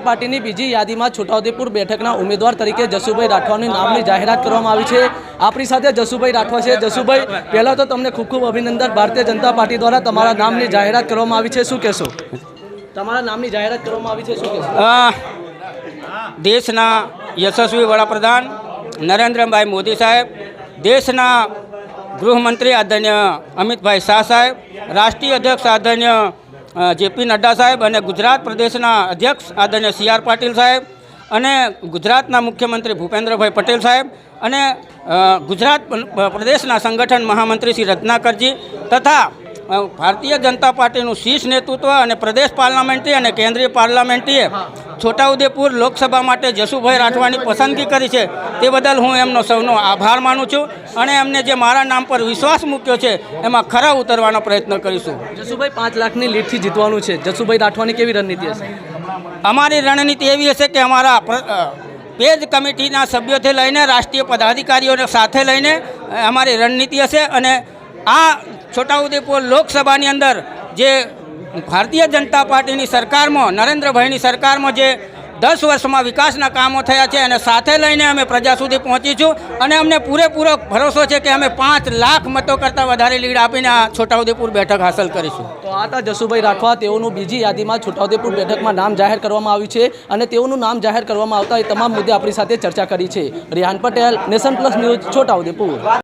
પાર્ટીની બીજી યાદીમાં છોટાઉદેપુર બેઠકના ઉમેદવાર તરીકે જસુભાઈ રાઠવાની નામની જાહેરાત કરવામાં આવી છે. આપણી સાથે જસુભાઈ રાઠવા છે. જસુભાઈ, પહેલાં તો તમને ખૂબ ખૂબ અભિનંદન. ભારતીય જનતા પાર્ટી દ્વારા તમારા નામની જાહેરાત કરવામાં આવી છે. શું કહેશો? તમારા નામની જાહેરાત કરવામાં આવી છે. શું કહેશો? દેશના યશસ્વી વડાપ્રધાન નરેન્દ્રભાઈ મોદી સાહેબ, દેશના ગૃહમંત્રી આદરણીય અમિતભાઈ શાહ સાહેબ, રાષ્ટ્રીય અધ્યક્ષ આદરણીય જેપી નડ્ડા સાહેબ અને ગુજરાત પ્રદેશના અધ્યક્ષ આદરણીય સી આર પાટીલ સાહેબ અને ગુજરાતના મુખ્યમંત્રી ભૂપેન્દ્રભાઈ પટેલ સાહેબ અને ગુજરાત પ્રદેશના સંગઠન મહામંત્રી શ્રી રત્નાકરજી તથા ભારતીય જનતા પાર્ટીનું શીર્ષ નેતૃત્વ અને પ્રદેશ પાર્લામેન્ટરી અને કેન્દ્રીય પાર્લામેન્ટરીએ છોટાઉદેપુર લોકસભા માટે જસુભાઈ રાઠવાની પસંદગી કરી છે. તે બદલ હું એમનો સૌનો આભાર માનું છું અને એમને જે મારા નામ પર વિશ્વાસ મૂક્યો છે એમાં ખરા ઉતરવાનો પ્રયત્ન કરીશું. જસુભાઈ પાંચ લાખની લીડથી જીતવાનું છે. જસુભાઈ રાઠવાની કેવી રણનીતિ હશે? અમારી રણનીતિ એવી હશે કે અમારા પેજ કમિટીના સભ્યોથી લઈને રાષ્ટ્રીય પદાધિકારીઓને સાથે લઈને અમારી રણનીતિ હશે અને આ છોટાઉદેપુર લોકસભાની અંદર જે ભારતીય જનતા પાર્ટીની સરકારમાં, નરેન્દ્રભાઈની સરકારમાં જે દસ વર્ષમાં વિકાસના કામો થયા છે અને સાથે લઈને અમે પ્રજા સુધી પહોંચીશું અને અમને પૂરેપૂરો ભરોસો છે કે અમે પાંચ લાખ મતો કરતાં વધારે લીડ આપીને આ છોટાઉદેપુર બેઠક હાંસલ કરીશું. તો આ હતા જસુભાઈ રાઠવા, તેઓનું બીજી યાદીમાં છોટાઉદેપુર બેઠકમાં નામ જાહેર કરવામાં આવ્યું છે અને તેઓનું નામ જાહેર કરવામાં આવતા એ તમામ મુદ્દે આપણી સાથે ચર્ચા કરી છે. Rihan Patel, nation plus news, Chhota Udepur.